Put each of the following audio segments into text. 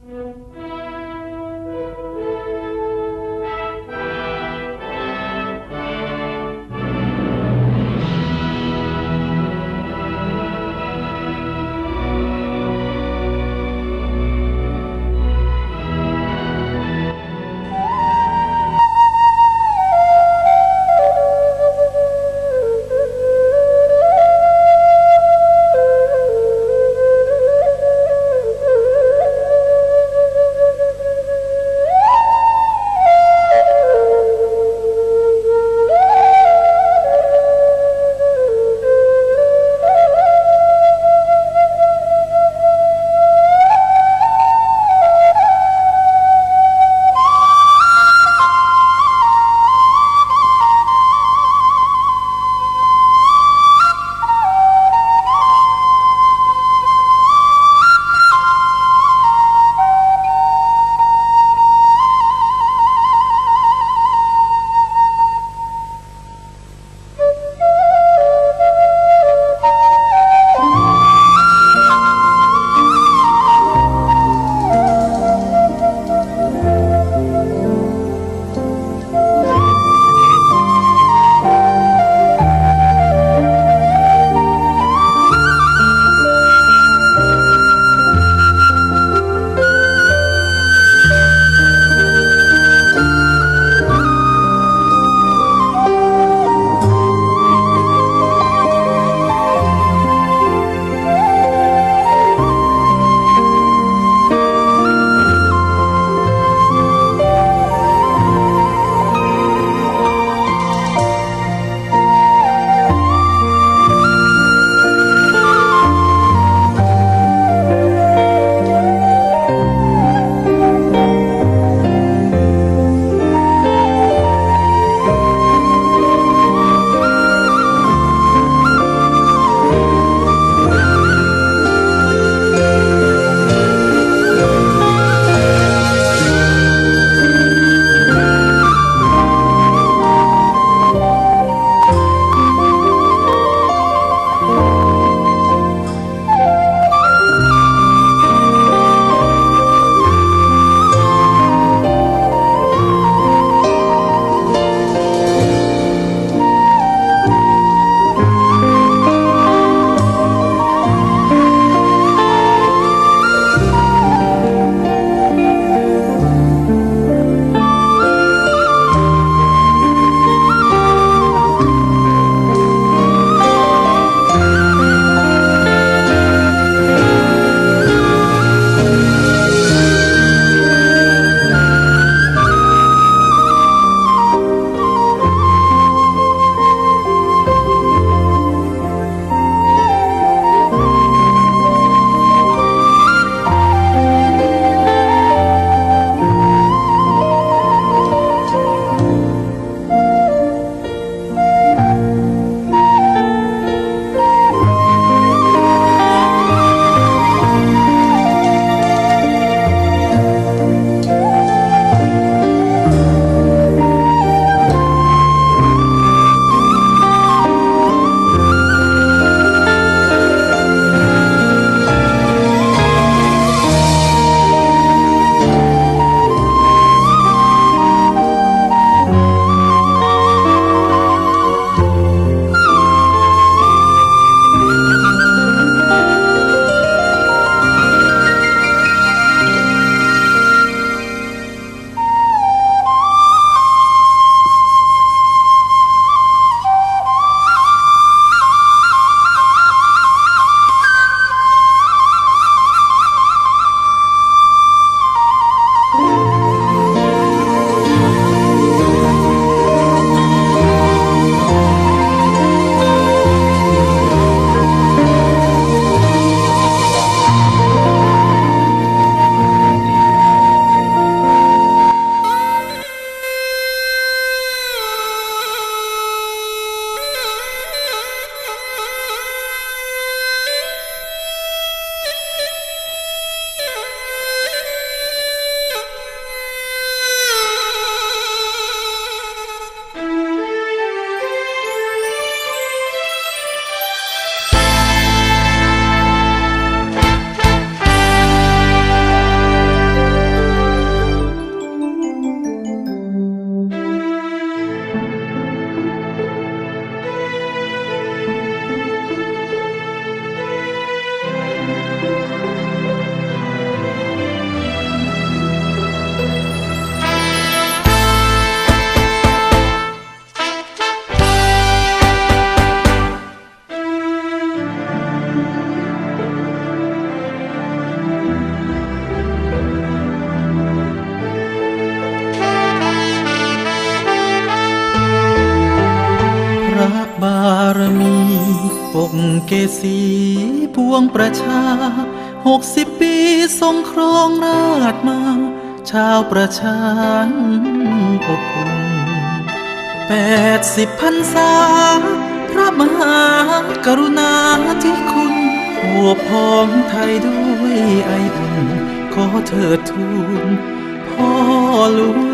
ค สิบปีทรงครองราชมา ชาวประชานอบอุ่นแปดสิบพันษา พระมหากรุณาธิคุณหัวพองไทยด้วยไออุ่นขอเถิดทูลพ่อหลวง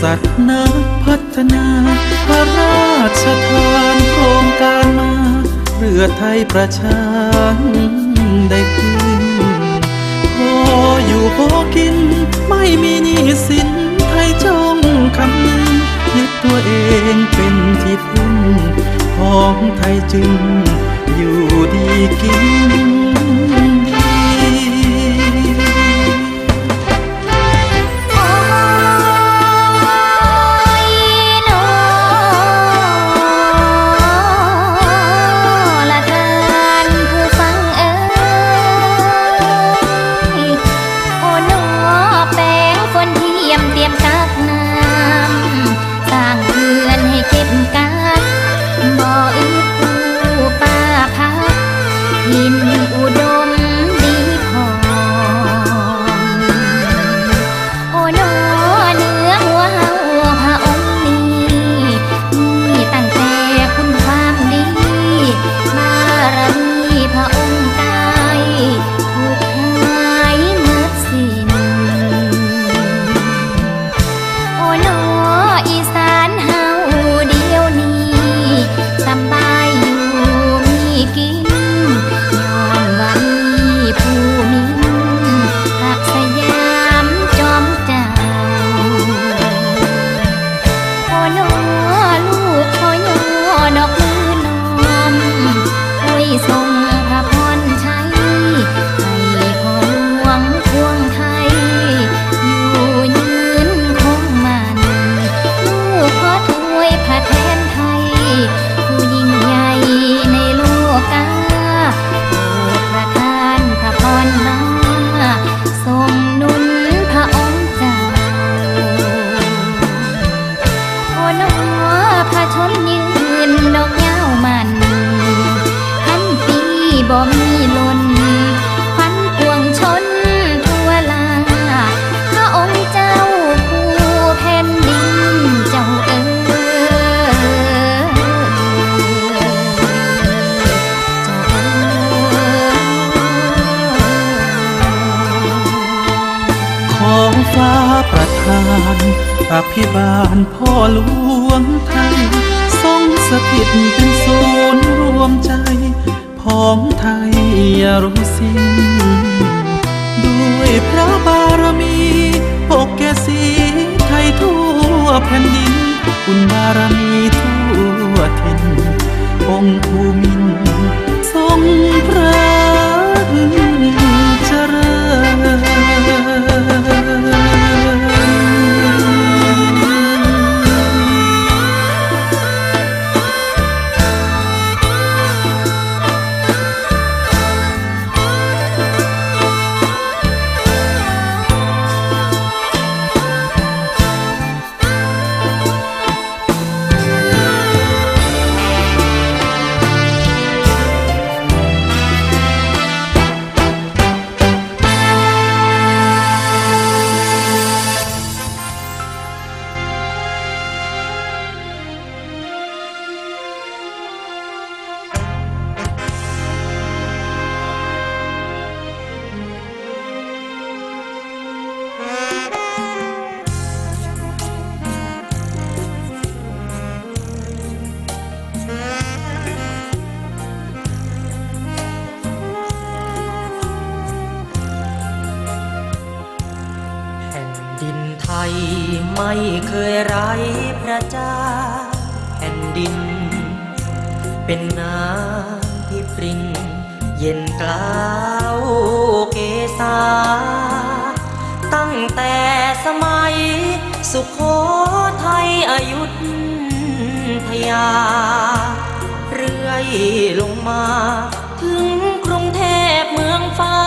สัตว์นักพัฒนาพระราชทานโครงการมา เรือไทยประชาได้ขึ้นพออยู่พอกิน ไม่มีหนี้สินไทยจงคำนึงยึดตัวเองเป็นที่พึ่งของไทยจึงอยู่ดีกิน หลวงไทยทรงสถิตเป็นศูนย์รวมใจของไทยอย่ารู้สิ้นด้วยพระบารมีปกแกสีไทยทั่วแผ่นดินคุณบารมีทั่วทินองค์ภูมินทรงพระ แต่สมัย สุขโขทัยอยุธยา เรื่อยลงมา ถึงกรุงเทพเมืองฟ้า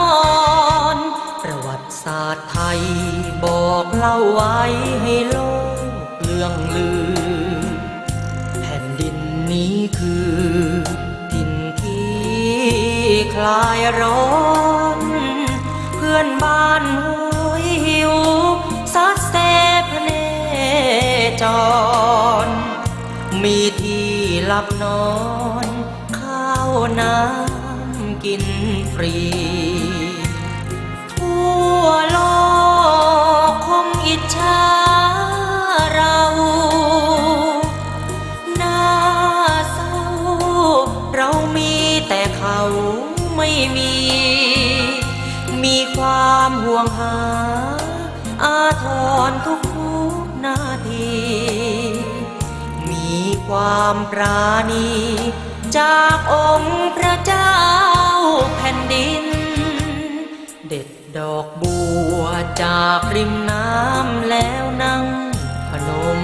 มอนประวัติศาสตร์ไทยบอกเล่าไว้ให้โลกเลื่องลือ แผ่นดินนี้คือถิ่นที่คลายร้อน อนบ้านห้วยหิวซัดเสพเนจร มีที่หลับนอน ข้าวน้ำกินฟรี ความปราณี จากองค์พระเจ้าแผ่นดิน เด็ดดอกบัวจากริมน้ำแล้วนั่งพนม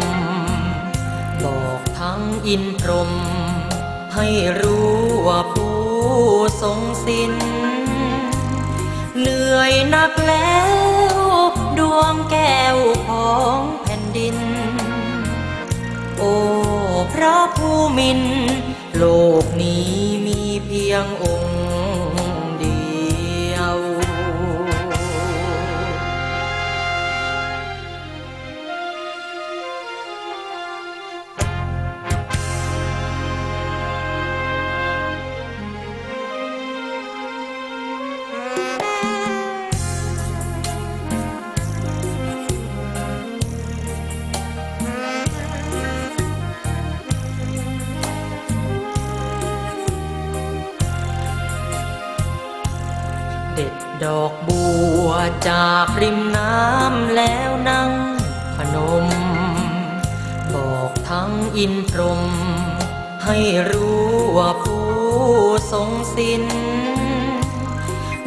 บอกทั้งอินพรหมให้รู้ว่าผู้ทรงสินเหนื่อยหนักแล้วดวงแก้วของแผ่นดิน โอ้ ระผู้มิน โลกนี้มีเพียงองค์ รม ให้รู้ว่าผู้ทรงสิน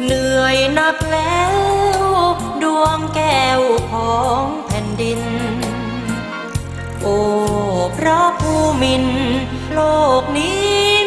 เหนื่อยหนักแล้ว ดวงแก้วของแผ่นดิน โอ้พระผู้มินโลกนี้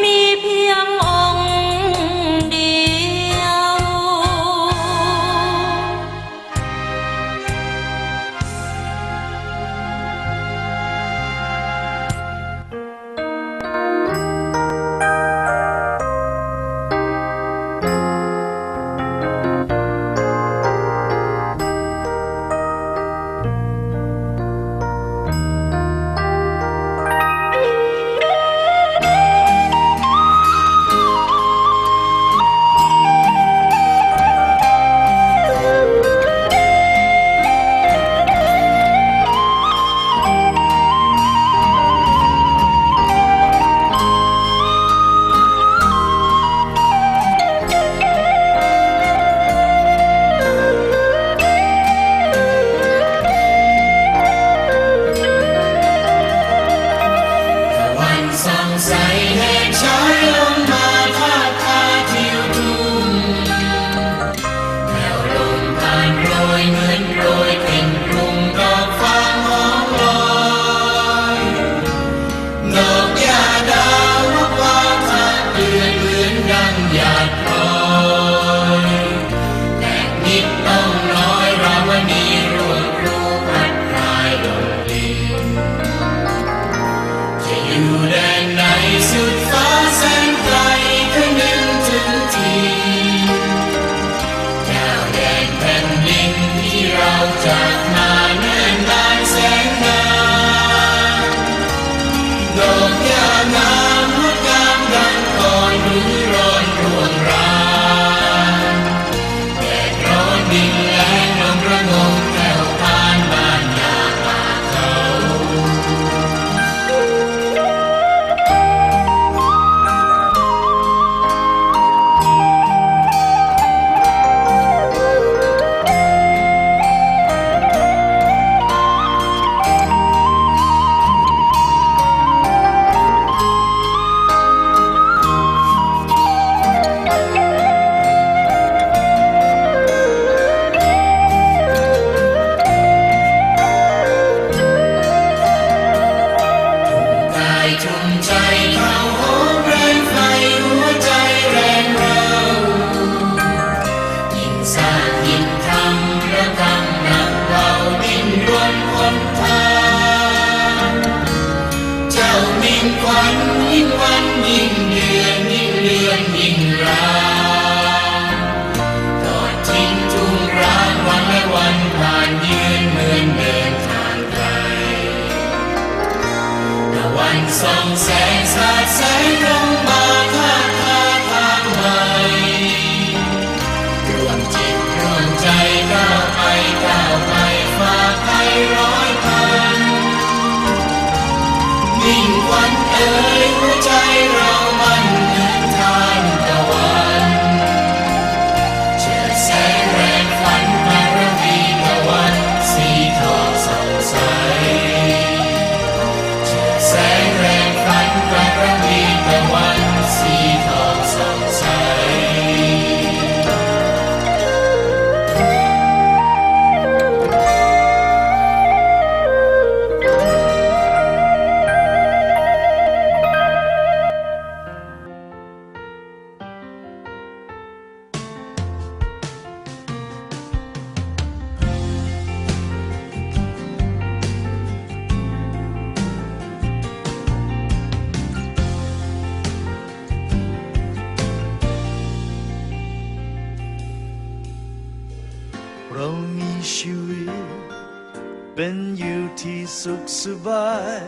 สุขสบาย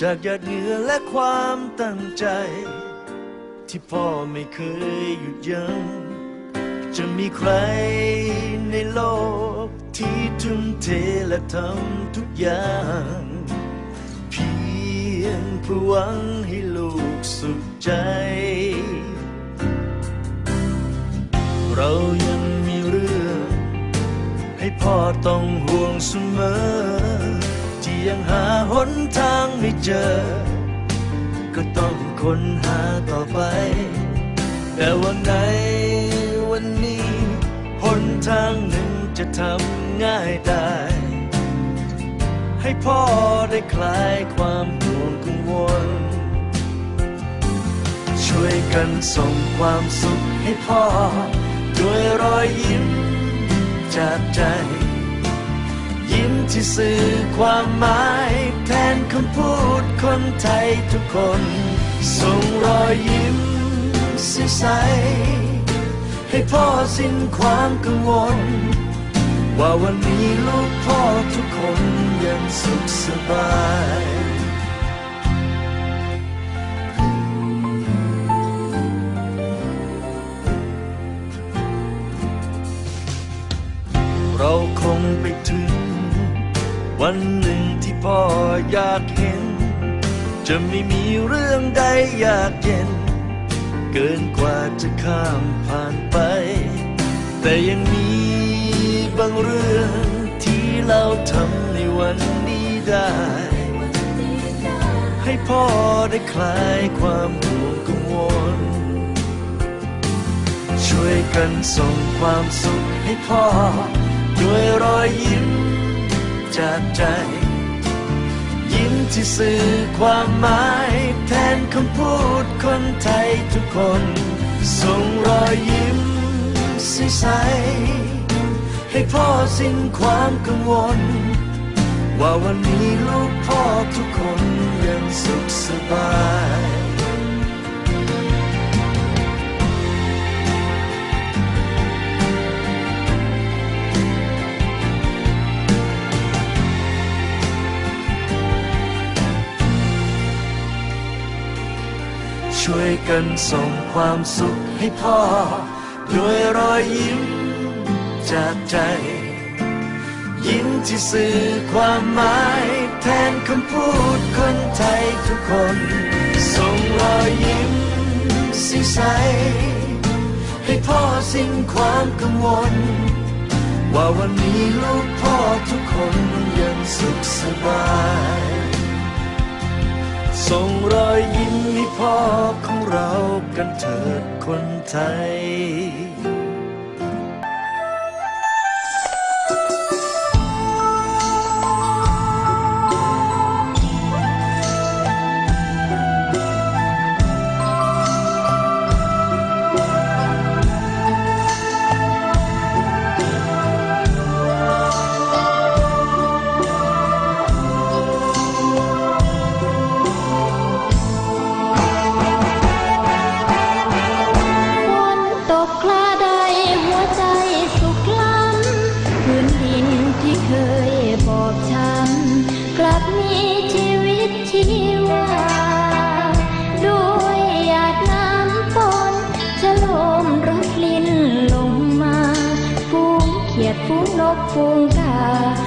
จากหยาดเหงื่อและความตั้งใจ ที่พ่อไม่เคยหยุดยัง้งจะมีใครในโลก ที่ทุ่มเทและทำทุกอย่าง เพียงเพื่อหวังให้ลูกสุขใจ เรายังมีเรื่อง ให้พ่อต้องห่วงเสมอ ยังหาหนทางไม่เจอ ก็ต้องค้นหาต่อไป แต่วันไหนวันนี้หนทางหนึ่งจะทำง่ายได้ ให้พ่อได้คลายความห่วงกังวล ช่วยกันส่งความสุขให้พ่อ ด้วยรอยยิ้มจากใจ ยิ้มที่สื่อความหมายแทนคำพูดคนไทยทุกคน ส่งรอยยิ้มใส ให้พ่อสิ้นความกังวล ว่าวันนี้ลูกพ่อทุกคนยังสุขสบาย วันหนึ่งที่พ่ออยากเห็น จะไม่มีเรื่องใดอยากเย็น เกินกว่าจะข้ามผ่านไป แต่ยังมีบางเรื่องที่เราทำในวันนี้ได้ ให้พ่อได้คลายความห่วงกังวล ช่วยกันส่งความสุขให้พ่อด้วยรอยยิ้ม จากใจ ยิ้มที่สื่อความหมายแทนคำพูดคนไทยทุกคน ส่งรอยยิ้มใสๆให้พ่อสิ้นความกังวล ว่าวันนี้ลูกพ่อทุกคนยังสุขสบาย ช่วยกันส่งความสุขให้พ่อ ด้วยรอยยิ้มจากใจ ยิ้มที่สื่อความหมายแทนคำพูดคนไทยทุกคน ส่งรอยยิ้มสีใส ให้พ่อสิ้นความกังวล ว่าวันนี้ลูกพ่อ พ่อของเรากันเถิดคนไทย khóc buông cả